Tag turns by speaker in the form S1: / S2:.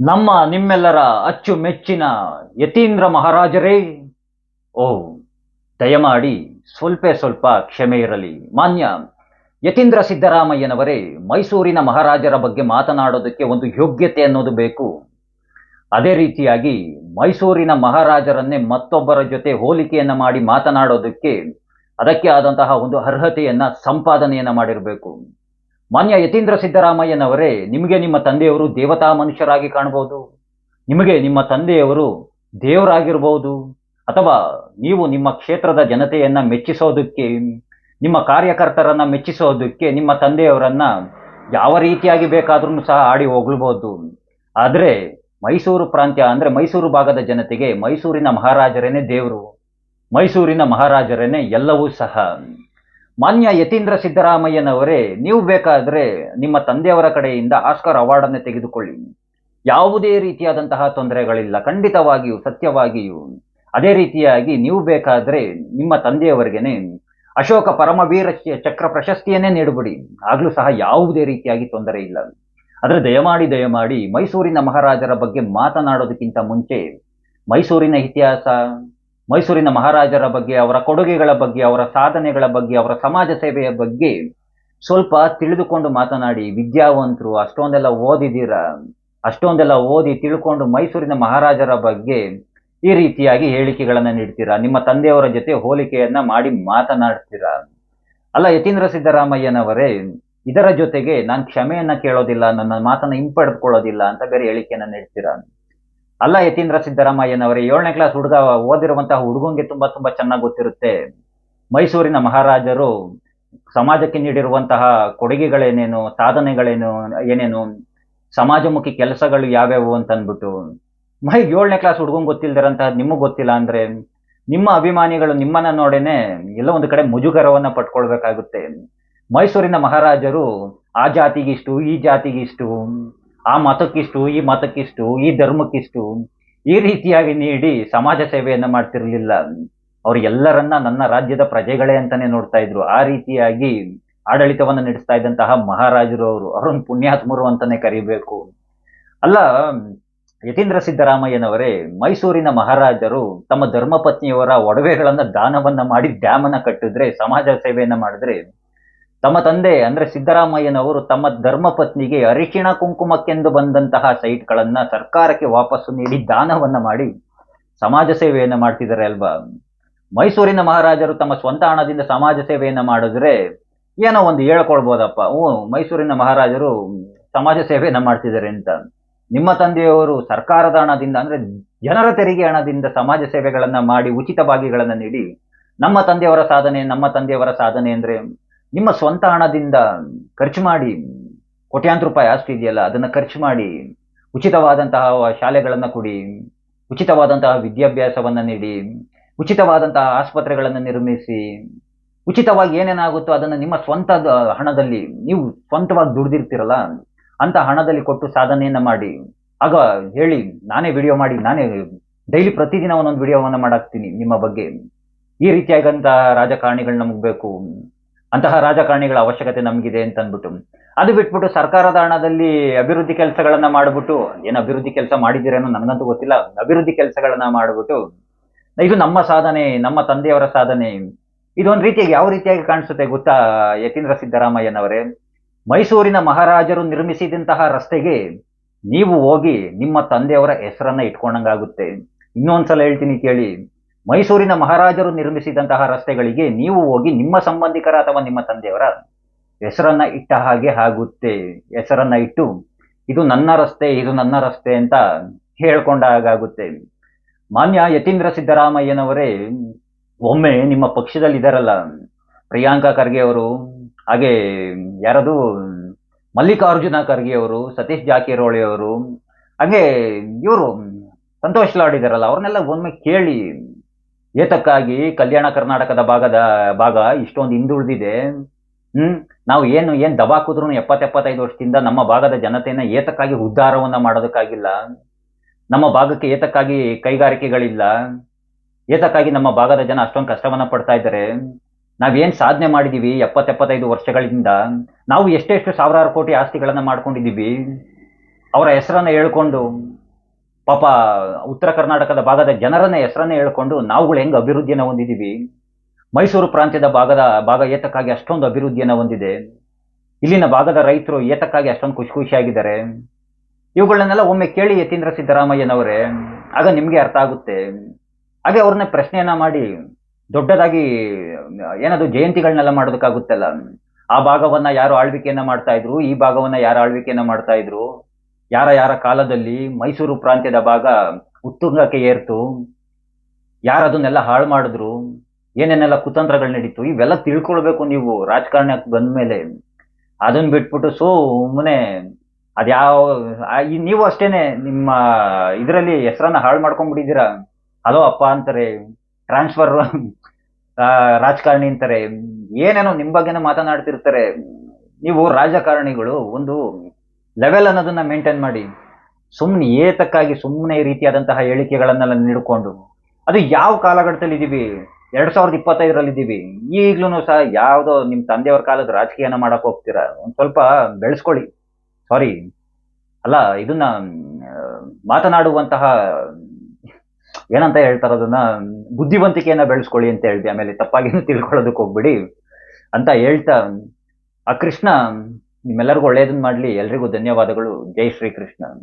S1: ನಮ್ಮ ನಿಮ್ಮೆಲ್ಲರ ಅಚ್ಚುಮೆಚ್ಚಿನ ಯತೀಂದ್ರ ಮಹಾರಾಜರೇ, ಓ, ದಯಮಾಡಿ ಸ್ವಲ್ಪ ಸ್ವಲ್ಪ ಕ್ಷಮೆ ಇರಲಿ. ಮಾನ್ಯ ಯತೀಂದ್ರ ಸಿದ್ದರಾಮಯ್ಯನವರೇ, ಮೈಸೂರಿನ ಮಹಾರಾಜರ ಬಗ್ಗೆ ಮಾತನಾಡೋದಕ್ಕೆ ಒಂದು ಯೋಗ್ಯತೆ ಅನ್ನೋದು ಬೇಕು. ಅದೇ ರೀತಿಯಾಗಿ ಮೈಸೂರಿನ ಮಹಾರಾಜರನ್ನೇ ಮತ್ತೊಬ್ಬರ ಜೊತೆ ಹೋಲಿಕೆಯನ್ನು ಮಾಡಿ ಮಾತನಾಡೋದಕ್ಕೆ ಅದಕ್ಕೆ ಆದಂತಹ ಒಂದು ಅರ್ಹತೆಯನ್ನ ಸಂಪಾದನೆಯನ್ನ ಮಾಡಿರಬೇಕು. ಮಾನ್ಯ ಯತೀಂದ್ರ ಸಿದ್ದರಾಮಯ್ಯನವರೇ, ನಿಮಗೆ ನಿಮ್ಮ ತಂದೆಯವರು ದೇವತಾ ಮನುಷ್ಯರಾಗಿ ಕಾಣಬಹುದು. ನಿಮಗೆ ನಿಮ್ಮ ತಂದೆಯವರು ದೇವರಾಗಿರ್ಬೋದು. ಅಥವಾ ನೀವು ನಿಮ್ಮ ಕ್ಷೇತ್ರದ ಜನತೆಯನ್ನ ಮೆಚ್ಚಿಸೋದಕ್ಕೆ, ನಿಮ್ಮ ಕಾರ್ಯಕರ್ತರನ್ನ ಮೆಚ್ಚಿಸೋದಕ್ಕೆ ನಿಮ್ಮ ತಂದೆಯವರನ್ನ ಯಾವ ರೀತಿಯಾಗಿ ಬೇಕಾದ್ರೂ ಸಹ ಆಡಿ ಹೋಗ್ಲ್ಬೋದು ಆದರೆ ಮೈಸೂರು ಪ್ರಾಂತ್ಯ ಅಂದ್ರೆ ಮೈಸೂರು ಭಾಗದ ಜನತೆಗೆ ಮೈಸೂರಿನ ಮಹಾರಾಜರೇನೆ ದೇವರು. ಮೈಸೂರಿನ ಮಹಾರಾಜರೇನೆ ಎಲ್ಲವೂ ಸಹ. ಮಾನ್ಯ ಯತೀಂದ್ರ ಸಿದ್ದರಾಮಯ್ಯನವರೇ, ನೀವು ಬೇಕಾದರೆ ನಿಮ್ಮ ತಂದೆಯವರ ಕಡೆಯಿಂದ ಆಸ್ಕರ್ ಅವಾರ್ಡ್ ಅನ್ನು ತೆಗೆದುಕೊಳ್ಳಿ. ಯಾವುದೇ ರೀತಿಯಾದಂತಹ ತೊಂದರೆಗಳಿಲ್ಲ. ಖಂಡಿತವಾಗಿಯೂ, ಸತ್ಯವಾಗಿಯೂ. ಅದೇ ರೀತಿಯಾಗಿ ನೀವು ಬೇಕಾದರೆ ನಿಮ್ಮ ತಂದೆಯವರಿಗೆನೆ ಅಶೋಕ ಪರಮವೀರ ಚಕ್ರ ಪ್ರಶಸ್ತಿಯನ್ನೇ ನೀಡಬಿಡಿ. ಆಗಲೂ ಸಹ ಯಾವುದೇ ರೀತಿಯಾಗಿ ತೊಂದರೆ ಇಲ್ಲ. ಆದರೆ ದಯಮಾಡಿ ದಯಮಾಡಿ ಮೈಸೂರಿನ ಮಹಾರಾಜರ ಬಗ್ಗೆ ಮಾತನಾಡೋದಕ್ಕಿಂತ ಮುಂಚೆ ಮೈಸೂರಿನ ಇತಿಹಾಸ ಮೈಸೂರಿನ ಮಹಾರಾಜರ ಬಗ್ಗೆ, ಅವರ ಕೊಡುಗೆಗಳ ಬಗ್ಗೆ, ಅವರ ಸಾಧನೆಗಳ ಬಗ್ಗೆ, ಅವರ ಸಮಾಜ ಸೇವೆಯ ಬಗ್ಗೆ ಸ್ವಲ್ಪ ತಿಳಿದುಕೊಂಡು ಮಾತನಾಡಿ. ವಿದ್ಯಾವಂತರು, ಅಷ್ಟೊಂದೆಲ್ಲ ಓದಿದ್ದೀರ? ಅಷ್ಟೊಂದೆಲ್ಲ ಓದಿ ತಿಳ್ಕೊಂಡು ಮೈಸೂರಿನ ಮಹಾರಾಜರ ಬಗ್ಗೆ ಈ ರೀತಿಯಾಗಿ ಹೇಳಿಕೆಗಳನ್ನ ನೀಡ್ತೀರಾ? ನಿಮ್ಮ ತಂದೆಯವರ ಜೊತೆ ಹೋಲಿಕೆಯನ್ನ ಮಾಡಿ ಮಾತನಾಡ್ತೀರಾ? ಅಲ್ಲ, ಯತೀಂದ್ರ ಸಿದ್ದರಾಮಯ್ಯನವರೇ, ಇದರ ಜೊತೆಗೆ ನಾನು ಕ್ಷಮೆಯನ್ನ ಕೇಳೋದಿಲ್ಲ, ನನ್ನ ಮಾತನ್ನ ಹಿಂಪಡೆದುಕೊಳ್ಳೋದಿಲ್ಲ ಅಂತ ಬೇರೆ ಹೇಳಿಕೆಯನ್ನ ನೀಡ್ತೀರಾ? ಅಲ್ಲ ಯತೀಂದ್ರ ಸಿದ್ದರಾಮಯ್ಯನವರೇ, ಏಳನೇ ಕ್ಲಾಸ್ ಹುಡುಗ ಓದಿರುವಂತಹ ಹುಡುಗಂಗೆ ತುಂಬಾ ತುಂಬಾ ಚೆನ್ನಾಗಿ ಗೊತ್ತಿರುತ್ತೆ. ಮೈಸೂರಿನ ಮಹಾರಾಜರು ಸಮಾಜಕ್ಕೆ ನೀಡಿರುವಂತಹ ಕೊಡುಗೆಗಳೇನೇನು, ಸಾಧನೆಗಳೇನು, ಏನೇನು, ಸಮಾಜಮುಖಿ ಕೆಲಸಗಳು ಯಾವ್ಯಾವು ಅಂತ ಅಂದ್ಬಿಟ್ಟು ಮೈ ಏಳನೇ ಕ್ಲಾಸ್ ಹುಡುಗಂಗೆ ಗೊತ್ತಿಲ್ದಿರಂತಹ ನಿಮಗೆ ಗೊತ್ತಿಲ್ಲ ಅಂದ್ರೆ, ನಿಮ್ಮ ಅಭಿಮಾನಿಗಳು ನಿಮ್ಮನ್ನ ನೋಡೇನೆ ಎಲ್ಲ ಒಂದು ಕಡೆ ಮುಜುಗರವನ್ನ ಪಟ್ಕೊಳ್ಬೇಕಾಗುತ್ತೆ. ಮೈಸೂರಿನ ಮಹಾರಾಜರು ಆ ಜಾತಿಗಿಷ್ಟು, ಈ ಜಾತಿಗಿಷ್ಟು ಆ ಮತಕ್ಕಿಷ್ಟು, ಈ ಮತಕ್ಕಿಷ್ಟು, ಈ ಧರ್ಮಕ್ಕಿಷ್ಟು ಈ ರೀತಿಯಾಗಿ ನೀಡಿ ಸಮಾಜ ಸೇವೆಯನ್ನ ಮಾಡ್ತಿರ್ಲಿಲ್ಲ. ಅವರು ಎಲ್ಲರನ್ನ ನನ್ನ ರಾಜ್ಯದ ಪ್ರಜೆಗಳೇ ಅಂತಾನೆ ನೋಡ್ತಾ ಇದ್ರು. ಆ ರೀತಿಯಾಗಿ ಆಡಳಿತವನ್ನ ನಡೆಸ್ತಾ ಇದ್ದಂತಹ ಮಹಾರಾಜರು ಅವರು. ಅವರನ್ನು ಪುಣ್ಯಾತ್ಮರು ಅಂತಾನೆ ಕರಿಬೇಕು. ಅಲ್ಲ, ಯತೀಂದ್ರ ಸಿದ್ದರಾಮಯ್ಯನವರೇ, ಮೈಸೂರಿನ ಮಹಾರಾಜರು ತಮ್ಮ ಧರ್ಮಪತ್ನಿಯವರ ಒಡವೆಗಳನ್ನ ದಾನವನ್ನ ಮಾಡಿ ಡ್ಯಾಮನ್ನ ಕಟ್ಟಿದ್ರೆ, ಸಮಾಜ ಸೇವೆಯನ್ನ ಮಾಡಿದ್ರೆ ತಮ್ಮ ತಂದೆ ಅಂದ್ರೆ ಸಿದ್ದರಾಮಯ್ಯನವರು ತಮ್ಮ ಧರ್ಮಪತ್ನಿಗೆ ಅರಿಶಿಣ ಕುಂಕುಮಕ್ಕೆಂದು ಬಂದಂತಹ ಸೈಟ್ಗಳನ್ನ ಸರ್ಕಾರಕ್ಕೆ ವಾಪಸ್ಸು ನೀಡಿ ದಾನವನ್ನ ಮಾಡಿ ಸಮಾಜ ಸೇವೆಯನ್ನ ಮಾಡ್ತಿದ್ದಾರೆ ಅಲ್ವಾ? ಮೈಸೂರಿನ ಮಹಾರಾಜರು ತಮ್ಮ ಸ್ವಂತ ಹಣದಿಂದ ಸಮಾಜ ಸೇವೆಯನ್ನ ಮಾಡಿದ್ರೆ ಏನೋ ಒಂದು ಹೇಳ್ಕೊಳ್ಬೋದಪ್ಪ. ಓ ಮೈಸೂರಿನ ಮಹಾರಾಜರು ಸಮಾಜ ಸೇವೆಯನ್ನ ಮಾಡ್ತಿದ್ದಾರೆ ಅಂತ. ನಿಮ್ಮ ತಂದೆಯವರು ಸರ್ಕಾರದ ಹಣದಿಂದ ಅಂದ್ರೆ ಜನರ ತೆರಿಗೆ ಹಣದಿಂದ ಸಮಾಜ ಸೇವೆಗಳನ್ನ ಮಾಡಿ ಉಚಿತ ಭಾಗಿಗಳನ್ನ ನೀಡಿ ನಮ್ಮ ತಂದೆಯವರ ಸಾಧನೆ, ನಮ್ಮ ತಂದೆಯವರ ಸಾಧನೆ ಅಂದ್ರೆ ನಿಮ್ಮ ಸ್ವಂತ ಹಣದಿಂದ ಖರ್ಚು ಮಾಡಿ ಕೋಟ್ಯಾಂತರ ರೂಪಾಯಿ ಆಸ್ತಿ ಇದೆಯಲ್ಲ, ಅದನ್ನ ಖರ್ಚು ಮಾಡಿ ಉಚಿತವಾದಂತಹ ಶಾಲೆಗಳನ್ನ ಕೊಡಿ, ಉಚಿತವಾದಂತಹ ವಿದ್ಯಾಭ್ಯಾಸವನ್ನ ನೀಡಿ, ಉಚಿತವಾದಂತಹ ಆಸ್ಪತ್ರೆಗಳನ್ನು ನಿರ್ಮಿಸಿ, ಉಚಿತವಾಗಿ ಏನೇನಾಗುತ್ತೋ ಅದನ್ನ ನಿಮ್ಮ ಸ್ವಂತ ಹಣದಲ್ಲಿ, ನೀವು ಸ್ವಂತವಾಗಿ ದುಡ್ದಿರ್ತೀರಲ್ಲ, ಅಂತ ಹಣದಲ್ಲಿ ಕೊಟ್ಟು ಸಾಧನೆಯನ್ನ ಮಾಡಿ. ಆಗ ಹೇಳಿ, ನಾನೇ ವಿಡಿಯೋ ಮಾಡಿ, ನಾನೇ ಡೈಲಿ ಪ್ರತಿದಿನ ಒಂದೊಂದು ವಿಡಿಯೋವನ್ನ ಮಾಡಾಕ್ತೀನಿ ನಿಮ್ಮ ಬಗ್ಗೆ. ಈ ರೀತಿಯಾಗಂತಹ ರಾಜಕಾರಣಿಗಳು ನಮಗೆ ಅಂತಹ ರಾಜಕಾರಣಿಗಳ ಅವಶ್ಯಕತೆ ನಮಗಿದೆ ಅಂತ ಅಂದ್ಬಿಟ್ಟು ಅದು ಬಿಟ್ಬಿಟ್ಟು ಸರ್ಕಾರದ ಹಣದಲ್ಲಿ ಅಭಿವೃದ್ಧಿ ಕೆಲಸಗಳನ್ನ ಮಾಡ್ಬಿಟ್ಟು, ಏನು ಅಭಿವೃದ್ಧಿ ಕೆಲಸ ಮಾಡಿದ್ದೀರೇನೋ ನನಗಂತೂ ಗೊತ್ತಿಲ್ಲ. ಅಭಿವೃದ್ಧಿ ಕೆಲಸಗಳನ್ನ ಮಾಡ್ಬಿಟ್ಟು, ಇದು ನಮ್ಮ ಸಾಧನೆ, ನಮ್ಮ ತಂದೆಯವರ ಸಾಧನೆ. ಇದೊಂದು ರೀತಿಯಾಗಿ ಯಾವ ರೀತಿಯಾಗಿ ಕಾಣಿಸುತ್ತೆ ಗೊತ್ತಾ, ಯತೀಂದ್ರ ಸಿದ್ದರಾಮಯ್ಯನವರೇ? ಮೈಸೂರಿನ ಮಹಾರಾಜರು ನಿರ್ಮಿಸಿದಂತಹ ರಸ್ತೆಗೆ ನೀವು ಹೋಗಿ ನಿಮ್ಮ ತಂದೆಯವರ ಹೆಸರನ್ನ ಇಟ್ಕೊಂಡಂಗಾಗುತ್ತೆ. ಇನ್ನೊಂದ್ಸಲ ಹೇಳ್ತೀನಿ ಕೇಳಿ. ಮೈಸೂರಿನ ಮಹಾರಾಜರು ನಿರ್ಮಿಸಿದಂತಹ ರಸ್ತೆಗಳಿಗೆ ನೀವು ಹೋಗಿ ನಿಮ್ಮ ಸಂಬಂಧಿಕರ ಅಥವಾ ನಿಮ್ಮ ತಂದೆಯವರ ಹೆಸರನ್ನ ಇಟ್ಟ ಹಾಗೆ ಆಗುತ್ತೆ. ಹೆಸರನ್ನ ಇಟ್ಟು, ಇದು ನನ್ನ ರಸ್ತೆ, ಇದು ನನ್ನ ರಸ್ತೆ ಅಂತ ಹೇಳ್ಕೊಂಡ ಹಾಗಾಗುತ್ತೆ ಮಾನ್ಯ ಯತೀಂದ್ರ ಸಿದ್ದರಾಮಯ್ಯನವರೇ, ಒಮ್ಮೆ ನಿಮ್ಮ ಪಕ್ಷದಲ್ಲಿ ಇದಾರಲ್ಲ ಪ್ರಿಯಾಂಕಾ ಖರ್ಗೆ ಅವರು, ಹಾಗೆ ಯಾರದು, ಮಲ್ಲಿಕಾರ್ಜುನ ಖರ್ಗೆ ಅವರು, ಸತೀಶ್ ಜಾಕಿರೋಳಿ ಅವರು, ಹಾಗೆ ಇವರು ಸಂತೋಷ್ ಲಾಡ್ ಇದಾರಲ್ಲ, ಅವ್ರನ್ನೆಲ್ಲ ಒಮ್ಮೆ ಕೇಳಿ ಏತಕ್ಕಾಗಿ ಕಲ್ಯಾಣ ಕರ್ನಾಟಕದ ಭಾಗದ ಭಾಗ ಇಷ್ಟೊಂದು ಹಿಂದುಳಿದಿದೆ. ಹ್ಮ್? ನಾವು ಏನು, ಏನ್ ದಬಾಕಿದ್ರು ಎಪ್ಪತ್ತೆಪ್ಪತ್ತೈದು ವರ್ಷದಿಂದ ನಮ್ಮ ಭಾಗದ ಜನತೆಯನ್ನ ಏತಕ್ಕಾಗಿ ಉದ್ಧಾರವನ್ನ ಮಾಡೋದಕ್ಕಾಗಿಲ್ಲ. ನಮ್ಮ ಭಾಗಕ್ಕೆ ಏತಕ್ಕಾಗಿ ಕೈಗಾರಿಕೆಗಳಿಲ್ಲ. ಏತಕ್ಕಾಗಿ ನಮ್ಮ ಭಾಗದ ಜನ ಅಷ್ಟೊಂದು ಕಷ್ಟವನ್ನ ಪಡ್ತಾ ಇದ್ದಾರೆ. ನಾವೇನ್ ಸಾಧನೆ ಮಾಡಿದೀವಿ ಎಪ್ಪತ್ತೆಪ್ಪತ್ತೈದು ವರ್ಷಗಳಿಂದ? ನಾವು ಎಷ್ಟೆಷ್ಟು ಸಾವಿರಾರು ಕೋಟಿ ಆಸ್ತಿಗಳನ್ನ ಮಾಡ್ಕೊಂಡಿದೀವಿ ಅವರ ಹೆಸರನ್ನ ಹೇಳ್ಕೊಂಡು ಪಾಪ ಉತ್ತರ ಕರ್ನಾಟಕದ ಭಾಗದ ಜನರನ್ನ ಹೆಸರನ್ನೇ ಹೇಳ್ಕೊಂಡು ನಾವುಗಳು ಹೆಂಗ್ ಅಭಿವೃದ್ಧಿಯನ್ನ ಹೊಂದಿದೀವಿ? ಮೈಸೂರು ಪ್ರಾಂತ್ಯದ ಭಾಗದ ಭಾಗ ಏತಕ್ಕಾಗಿ ಅಷ್ಟೊಂದು ಅಭಿವೃದ್ಧಿಯನ್ನ ಹೊಂದಿದೆ? ಇಲ್ಲಿನ ಭಾಗದ ರೈತರು ಏತಕ್ಕಾಗಿ ಅಷ್ಟೊಂದು ಖುಷಿ ಖುಷಿಯಾಗಿದ್ದಾರೆ? ಇವುಗಳನ್ನೆಲ್ಲ ಒಮ್ಮೆ ಕೇಳಿ ಯತೀಂದ್ರ ಸಿದ್ದರಾಮಯ್ಯನವರೇ, ಆಗ ನಿಮ್ಗೆ ಅರ್ಥ ಆಗುತ್ತೆ. ಹಾಗೆ ಅವ್ರನ್ನ ಪ್ರಶ್ನೆಯನ್ನ ಮಾಡಿ, ದೊಡ್ಡದಾಗಿ ಏನದು ಜಯಂತಿಗಳನ್ನೆಲ್ಲ ಮಾಡೋದಕ್ಕಾಗುತ್ತಲ್ಲ? ಆ ಭಾಗವನ್ನ ಯಾರು ಆಳ್ವಿಕೆಯನ್ನ ಮಾಡ್ತಾ ಇದ್ರು? ಈ ಭಾಗವನ್ನ ಯಾರು ಆಳ್ವಿಕೆಯನ್ನ ಮಾಡ್ತಾ ಇದ್ರು? ಯಾರ ಯಾರ ಕಾಲದಲ್ಲಿ ಮೈಸೂರು ಪ್ರಾಂತ್ಯದ ಭಾಗ ಉತ್ತುಂಗಕ್ಕೆ ಏರ್ತು, ಯಾರು ಅದನ್ನೆಲ್ಲ ಹಾಳು ಮಾಡಿದ್ರು, ಏನೇನೆಲ್ಲ ಕುತಂತ್ರಗಳು ನಡೀತು, ಇವೆಲ್ಲ ತಿಳ್ಕೊಳ್ಬೇಕು ನೀವು ರಾಜಕಾರಣಕ್ಕೆ ಬಂದ್ಮೇಲೆ. ಅದನ್ನ ಬಿಟ್ಬಿಟ್ಟು ಸುಮ್ಮನೆ ಅದ್ಯಾವ ನೀವು ಅಷ್ಟೇನೆ ನಿಮ್ಮ ಇದರಲ್ಲಿ ಹೆಸರನ್ನ ಹಾಳು ಮಾಡ್ಕೊಂಡ್ಬಿಟ್ಟಿದ್ದೀರಾ? ಹಲೋ ಅಪ್ಪ ಅಂತಾರೆ, ಟ್ರಾನ್ಸ್ಫರ್ ರಾಜಕಾರಣಿ ಅಂತಾರೆ, ಏನೇನೋ ನಿಮ್ ಬಗ್ಗೆನೇ ಮಾತನಾಡ್ತಿರ್ತಾರೆ. ನೀವು ರಾಜಕಾರಣಿಗಳು ಒಂದು ಲೆವೆಲ್ ಅನ್ನೋದನ್ನ ಮೇಂಟೈನ್ ಮಾಡಿ ಸುಮ್ಮನೆ ಏತಕ್ಕಾಗಿ ಸುಮ್ಮನೆ ಈ ರೀತಿಯಾದಂತಹ ಹೇಳಿಕೆಗಳನ್ನೆಲ್ಲ ನೀಡಿಕೊಂಡು, ಅದು ಯಾವ ಕಾಲಘಟ್ಟದಲ್ಲಿ ಇದ್ದೀವಿ ಎರಡ್ ಸಾವಿರದ ಇಪ್ಪತ್ತೈದರಲ್ಲಿ ಇದ್ದೀವಿ ಈಗ್ಲೂ ಸಹ ಯಾವುದೋ ನಿಮ್ ತಂದೆಯವ್ರ ಕಾಲದ ರಾಜಕೀಯನ ಮಾಡಕ್ ಹೋಗ್ತೀರಾ? ಒಂದ್ ಸ್ವಲ್ಪ ಬೆಳೆಸ್ಕೊಳ್ಳಿ. ಸಾರಿ ಅಲ್ಲ, ಇದನ್ನ ಮಾತನಾಡುವಂತಹ, ಏನಂತ ಹೇಳ್ತಾರ ಅದನ್ನ, ಬುದ್ಧಿವಂತಿಕೆಯನ್ನ ಬೆಳೆಸ್ಕೊಳ್ಳಿ ಅಂತ ಹೇಳ್ದೆ. ಆಮೇಲೆ ತಪ್ಪಾಗಿ ತಿಳ್ಕೊಳ್ಳೋದಕ್ಕೆ ಹೋಗ್ಬಿಡಿ ಅಂತ ಹೇಳ್ತಾ, ಆ ಕೃಷ್ಣ ನಿಮ್ಮೆಲ್ಲರಿಗೂ ಒಳ್ಳೆಯದನ್ನು ಮಾಡಲಿ. ಎಲ್ರಿಗೂ ಧನ್ಯವಾದಗಳು. ಜೈ ಶ್ರೀ ಕೃಷ್ಣ